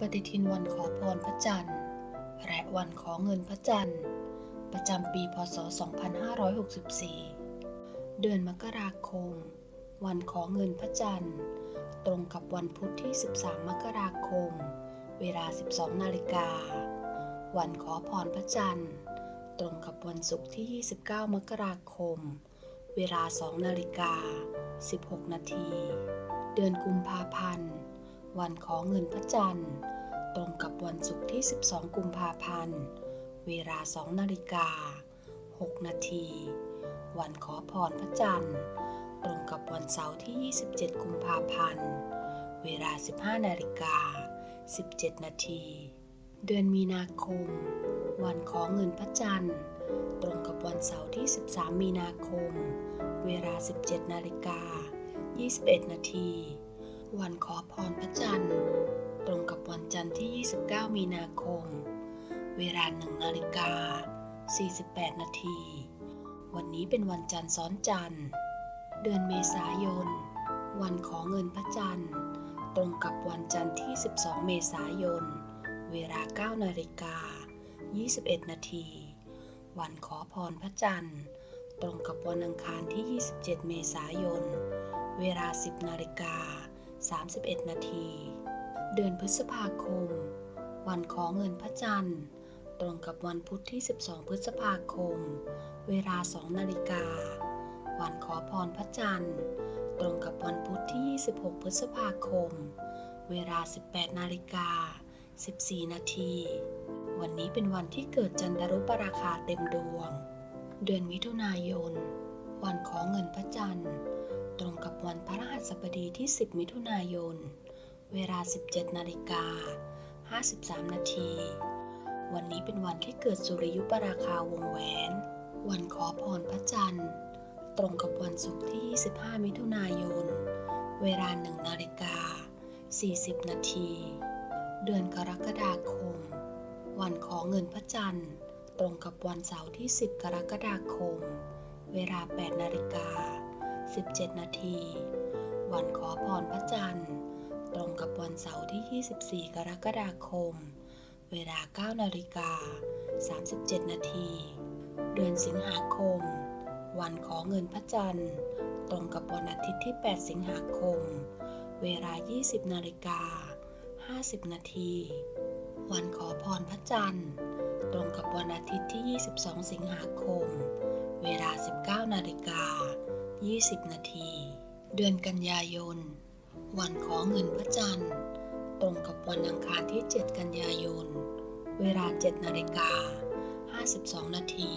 ปฏิทินวันขอพรพระจันทร์ และวันขอเงินพระจันทร์ ประจำปีพศ 2564 เดือนมกราคม วันขอเงินพระจันทร์ ตรงกับวันพุธที่ 13 มกราคม เวลา 12 นาฬิกา วันขอพรพระจันทร์ ตรงกับวันศุกร์ที่ 29 มกราคม เวลา 2 นาฬิกา 16 นาที เดือนกุมภาพันธ์ วันขอเงินพระจันทร์ ตรงกับวันศุกร์ที่ 12 กุมภาพันธ์ เวลา 2 นาฬิกา 6 นาที วันขอพรพระจันทร์ ตรงกับวันเสาร์ที่ 27 กุมภาพันธ์ เวลา 15 นาฬิกา 17 นาที เดือนมีนาคม วันขอเงินพระจันทร์ ตรงกับวันเสาร์ที่ 13 มีนาคม เวลา 17 นาฬิกา 21 นาที วันขอพรพระจันทร์ ตรงกับวันจันทร์ที่ 29 มีนาคม เวลา1นาฬิกา 48 นาที วันนี้เป็นวันจันทร์ซ้อนจันทร์ เดือนเมษายน วันขอเงินพระจันทร์ ตรงกับวันจันทร์ที่ 12 เมษายน เวลา 9 นาฬิกา 21 นาที วันขอพรพระจันทร์ ตรงกับวันอังคารที่ 27 เมษายนเวลา 10 นาฬิกา 31 นาที เดือนพฤษภาคม วันขอเงินพระจันทร์ ตรงกับวันพุธที่ 12 พฤษภาคม เวลา 2 นาฬิกา วันขอพรพระจันทร์ ตรงกับวันพุธที่ 26 พฤษภาคม เวลา 18 นาฬิกา 14 นาที วันนี้เป็นวันที่เกิดจันทรุปราคาเต็มดวง เดือนมิถุนายน วันขอเงินพระจันทร์ ตรงกับวันพระรหัสบดีที่ 10 มิถุนายน เวลา 17 นาฬิกา 53 นาที วันนี้เป็นวันที่เกิดสุริยุปราคาวงแหวน วันขอพรพระจันทร์ ตรงกับวันศุกร์ที่ 25 มิถุนายน เวลา 1 นาฬิกา 40 นาที เดือนกรกฎาคม วันขอเงินพระจันทร์ ตรงกับวันเสาร์ที่ 10 กรกฎาคม เวลา 8 นาฬิกา 17 นาที วันขอพรพระจันทร์ ตรงกับวันเสาร์ที่ 24 กรกฎาคม เวลา 9 นาฬิกา 37 นาที เดือนสิงหาคม วันขอเงินพระจันทร์ ตรงกับวันอาทิตย์ที่ 8 สิงหาคม เวลา 20 นาฬิกา 50 นาที วันขอพรพระจันทร์ ตรงกับวันอาทิตย์ที่ 22 สิงหาคม เวลา 19 นาฬิกา 20 นาที เดือนกันยายน วันขอเงินพระจันทร์ ตรงกับวันอังคารที่ 7 กันยายน เวลา 7 นาฬิกา 52 นาที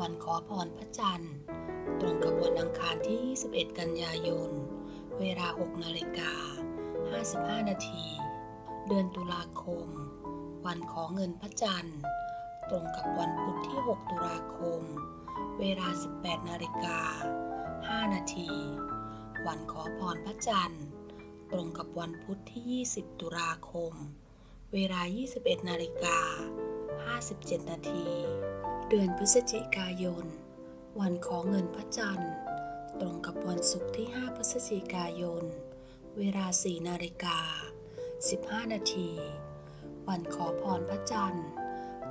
วันขอพรพระจันทร์ ตรงกับวันอังคารที่ 21 กันยายน เวลา 6 นาฬิกา 55 นาที เดือนตุลาคม วันขอเงินพระจันทร์ ตรงกับวันพุธที่ 6 ตุลาคม เวลา 18นาฬิกา5นาที วันขอพรพระจันทร์ ตรงกับวันพุธที่ 20 ตุลาคม เวลา 21นาฬิกา57 นาที เดือนพฤศจิกายน วันขอเงินพระจันทร์ ตรงกับวันศุกร์ที่ 5 พฤศจิกายน เวลา 4 นาฬิกา 15 นาที วันขอพรพระจันทร์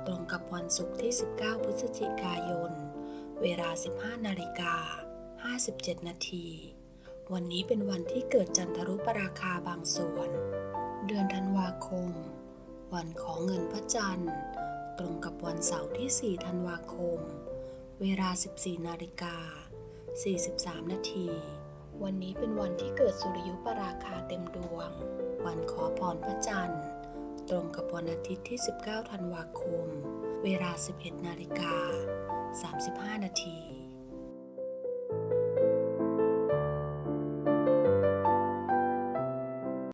ตรงกับวันศุกร์ที่ 19 พฤศจิกายน เวลา 15 นาฬิกา 57 นาที วันนี้เป็นวันที่เกิดจันทรุปราคาบางส่วน เดือนธันวาคม วันขอเงินพระจันทร์ ตรงกับวันเสาร์ที่ 4 ธันวาคม เวลา 14 นาฬิกา 43 นาที วันนี้เป็นวันที่เกิดสุริยุปราคาเต็มดวง วันขอพรพระจันทร์ ตรงกับวันอาทิตย์ที่ 19 ธันวาคม เวลา 11 นาฬิกา